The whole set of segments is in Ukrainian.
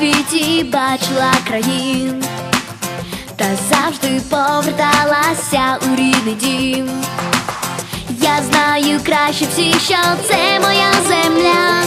світі бачила країн, та завжди поверталася у рідний дім. Я знаю краще всі, що це моя земля.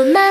no